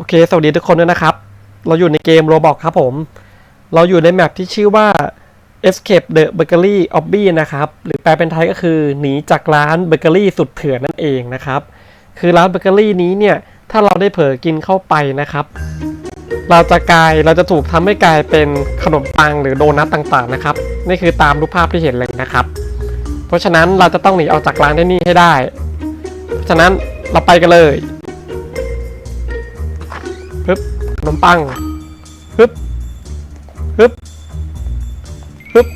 โอเค สวัสดีทุกคนด้วยนะครับ เราอยู่ในเกม Roblox ครับผม เราอยู่ในแมปที่ชื่อว่า Escape the Bakery Obby นะครับ หรือแปลเป็นไทยก็คือหนีจากร้านเบเกอรี่สุดเถื่อนนั่นเองนะครับ คือร้านเบเกอรี่นี้เนี่ย ถ้าเราได้เผลอกินเข้าไปนะครับ เราจะกลาย เราจะถูกทำให้กลายเป็นขนมปังหรือโดนัทต่างๆนะครับ นี่คือตามรูปภาพที่เห็นเลยนะครับ เพราะฉะนั้นเราจะต้องหนีออกจากร้านที่นี่ให้ได้ เพราะฉะนั้นเราไปกันเลย ขนมปังฮึบฮึบฮึบ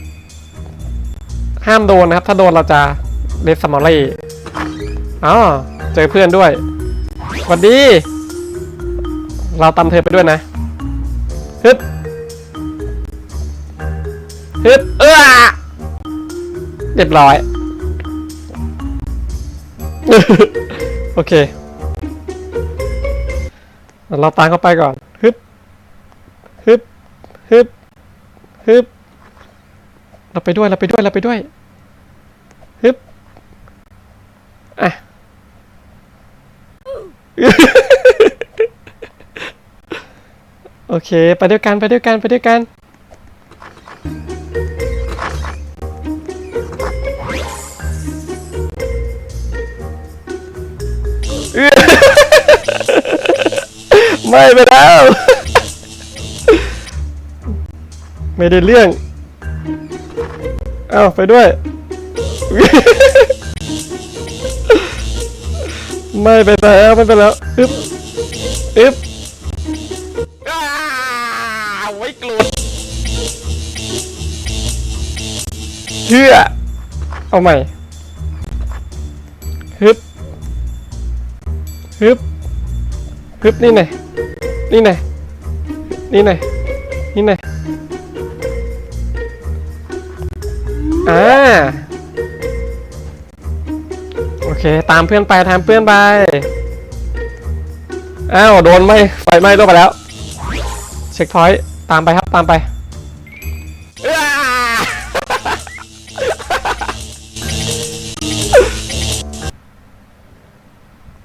ห้ามโดนนะครับ ถ้าโดนเราจะเลสมอลลี่อ๋อเจอเพื่อนด้วยสวัสดี เราตามเธอไปด้วยนะฮึบฮึบเออเรียบร้อย โอเค เราตามเข้าไปก่อน ฮึบฮึบเราไปด้วยเราไปด้วยเราไปด้วยฮึบอะโอเค ไปด้วยกันไปด้วยกันไปด้วยกัน ไม่ไปแล้ว ไม่ได้เรื่อง เอ้าไปด้วย ไม่ไปแล้วไม่ไปแล้วอึ๊บอึ๊บอ้าวไว้กลุดเชื่อ เอาใหม่ฮึบฮึบฮึบนี่ไงนี่ไงนี่ไง อ่าโอเค ตามเพื่อนไปตามเพื่อนไปอ้าวโดนไหมไฟไหม้ลงไปแล้ว เช็คพอยต์ตามไปครับตามไป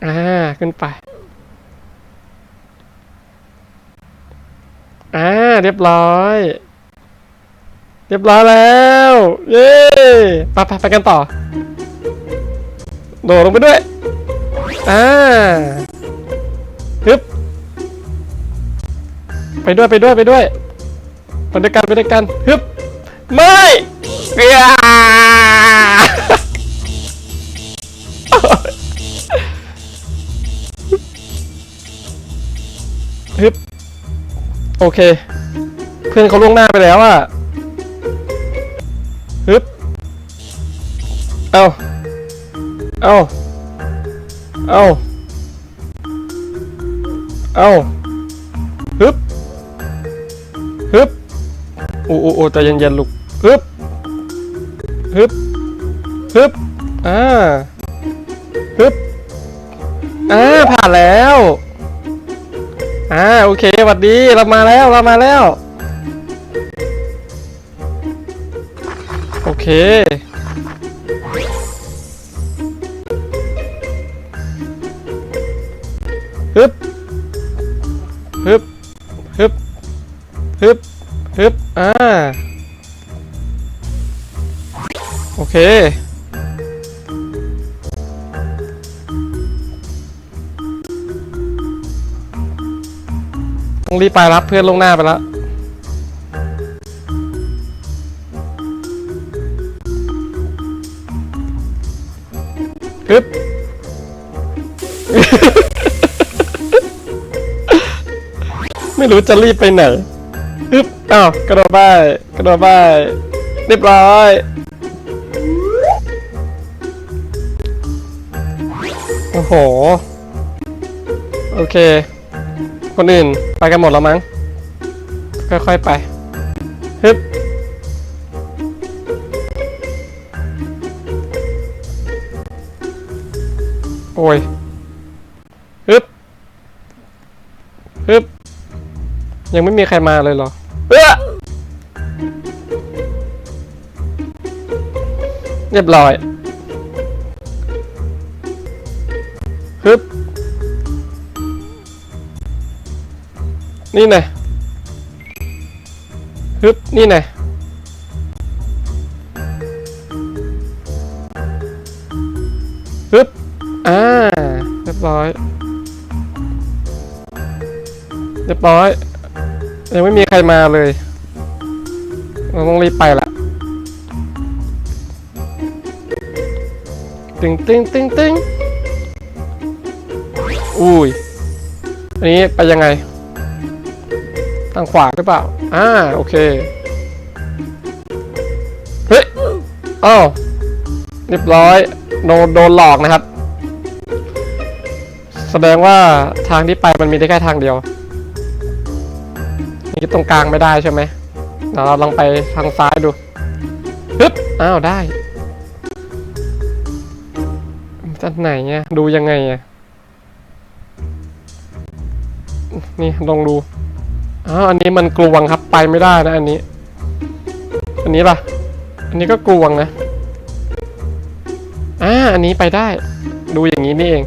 อ่าขึ้นไปอ่าเรียบร้อย เรียบร้อยแล้ว เย้ไปไปไปกันต่อ โดดลงไปด้วย อ่าฮึบไปด้วยไปด้วยไปด้วยไปด้วยกันไปด้วยกันฮึบไม่เอียฮึบโอเค เพื่อนเขาล่วงหน้าไปแล้วอะ เอาเอาเอาเอาฮึบฮึบโอ้โอ้โอ้ใจเย็นๆลูกฮึบฮึบฮึบอ่าฮึบอ่าผ่านแล้วอ่าโอเคสวัสดีเรามาแล้วเรามาแล้ว โอเค ฮึบฮึบอ่า โอเค ต้องรีบไปรับเพื่อนลงหน้าไปแล้วฮึบไม่รู้จะรีบไปไหน ฮึบอ้าวกระโดดไปกระโดดไปเรียบร้อยโอ้โห โอเค คนอื่นไปกันหมดแล้วมั้ง ค่อยๆไป ฮึบ โอ้ย ฮึบ ฮึบ ยังไม่มีใครมาเลยเหรอ เรียบร้อยฮึบนี่ไงฮึบนี่ไงฮึบอ่าเรียบร้อย เรียบร้อย ยังไม่มีใครมาเลย เราต้องรีบไปละ ตึงตึงตึงตึงอุ้ย อันนี้ไปยังไง ทางขวาหรือเปล่า อ่า โอเค เฮ้ยอ้าวเรียบร้อย โดนโดนหลอกนะครับ แสดงว่าทางที่ไปมันมีได้แค่ทางเดียว นี่ตรงกลางไม่ได้ใช่ไหมเดี๋ยวเราลองไปทางซ้ายดู ฮึบ อ้าว ได้ากไหนเนี่ยดูยังไงอะนี่ลองดูอ้าวอันนี้มันกลวงครับไปไม่ได้นะอันนี้ อันนี้ล่ะ อันนี้ก็กลวงนะอ่าอันนี้ไปได้ ดูอย่างนี้นี่เอง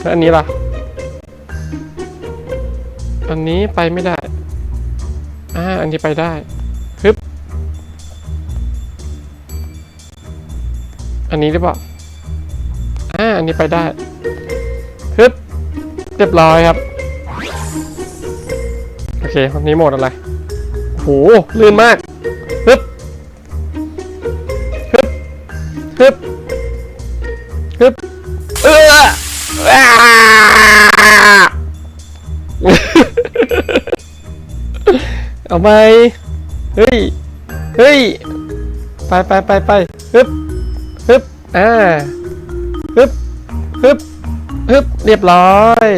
แล้วอันนี้ล่ะ อันนี้ไปไม่ได้อ่าอันนี้ไปได้ฮึบอันนี้หรือเปล่า อ่าอันนี้ไปได้ฮึบเรียบร้อยครับ โอเควันนี้โหมดอะไรโหลื่นมากฮึบฮึบฮึบฮึบเอออ่าเอาไหมเฮ้ย เฮ้ย ไปไปไปไปฮึบฮึบอ่า ฮึบฮึบฮึบเรียบร้อย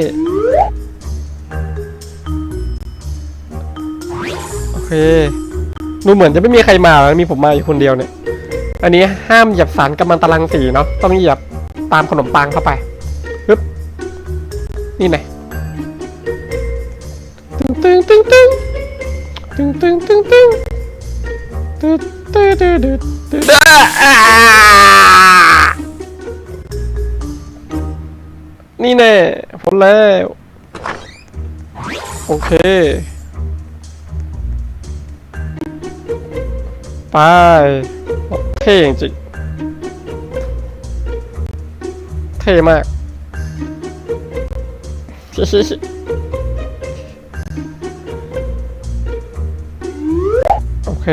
โอเค ดูเหมือนจะไม่มีใครมาแล้วมีผมมาอยู่คนเดียวเนี่ย อันนี้ห้ามเหยียบสารกัมมันตรังสีเนาะ ต้องเหยียบตามขนมปังเข้าไปฮึบนี่ไงตึงตึงตึงตึงตึงตึงตึงตึงตึงตึงตึงตึง นี่แน่ผลแล้ว โอเค ไปเท่จริงเท่มากโอเค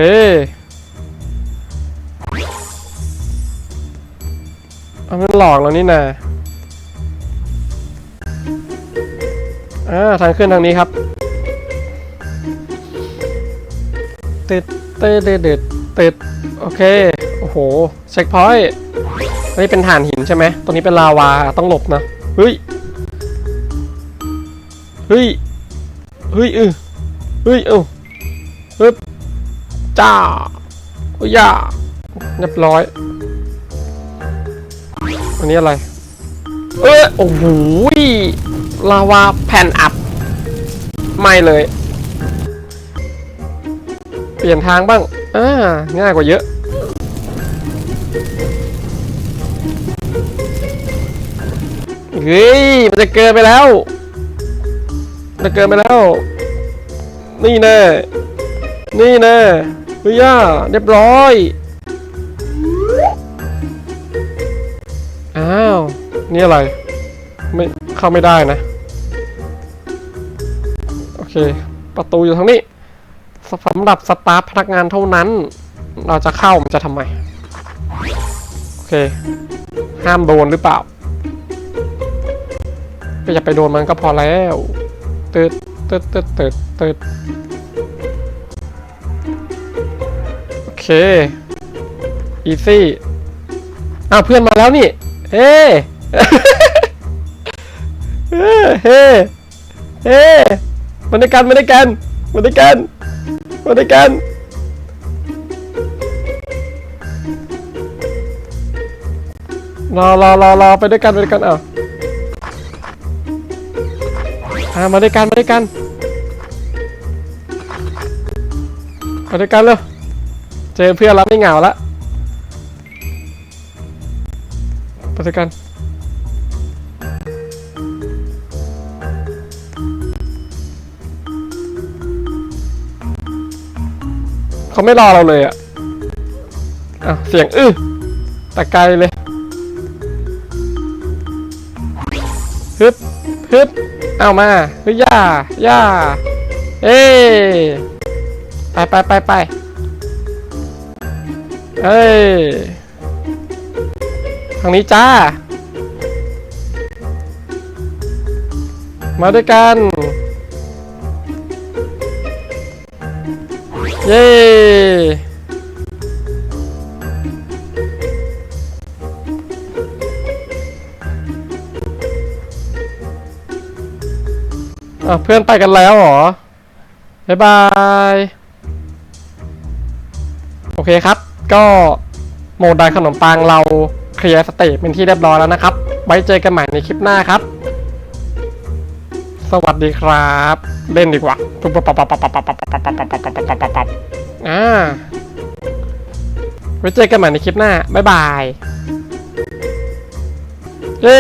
เอามันหลอกเรานี่นา อ่าทางขึ้นทางนี้ครับติดเติดเติดเติดติดโอเค โอ้โห เช็คพอยต์อันนี้เป็นฐานหินใช่ไหมตรงนี้เป็นลาวาต้องหลบนะ เฮ้ย เฮ้ย เฮ้ยเออเฮ้ยเออปึ๊บจ้าโอ้ยย่าเรียบร้อย อันนี้อะไร เออโอ้โห ลาวาแผ่นอับ ไม่เลย เปลี่ยนทางบ้าง อ่า ง่ายกว่าเยอะ เฮ้ย มันจะเกินไปแล้วจะเกินไปแล้ว นี่แน่ นี่แน่เฮ้ยย่าเรียบร้อย อ้าว นี่อะไร ไม่เข้าไม่ได้นะ เค ประตูอยู่ทางนี้สำหรับสตาฟพนักงานเท่านั้น เราจะเข้ามันจะทำไม โอเค ห้ามโดนหรือเปล่า ก็อย่าไปโดนมันก็พอแล้วตืดตืดตืดตืดตืดโอเค อีซี่อ้าวเพื่อนมาแล้วนี่ เฮ้เฮ้เฮ้ เฮ้มาด้วยกันมาด้วยกันมาด้วยกันมาด้วยกันรอรอรอรอไปด้วยกันไปด้วยกันอ้าอ่ามาด้วยกันมาด้วยกันมาด้วยกันเลยเจอเพื่อนแล้วไม่เหงาละไปด้วยกัน เขาไม่รอเราเลยอะอะ เสียงอื้อแต่ไกลเลยฮึบฮึบเอามาฮ้ยย่าย่าเอ้ไปไปไปไปเอ้ยทางนี้จ้า มาด้วยกัน เย้อะเพื่อนไปกันแล้วเหรอ บ๊ายบาย โอเคครับ ก็โหมดดายขนมปังเราเคลียร์สเตจเป็นที่เรียบร้อยแล้วนะครับ ไว้เจอกันใหม่ในคลิปหน้าครับ สวัสดีครับ เล่นดีกว่าปุ๊บปั๊บปั๊บปั๊บปั๊บปั๊บปั๊บปั๊บปั๊บปั๊บปั๊บปั๊บปั๊บปั๊บปั๊บอ่าไว้เจอกันใหม่ในคลิปหน้า บ๊ายบาย เย้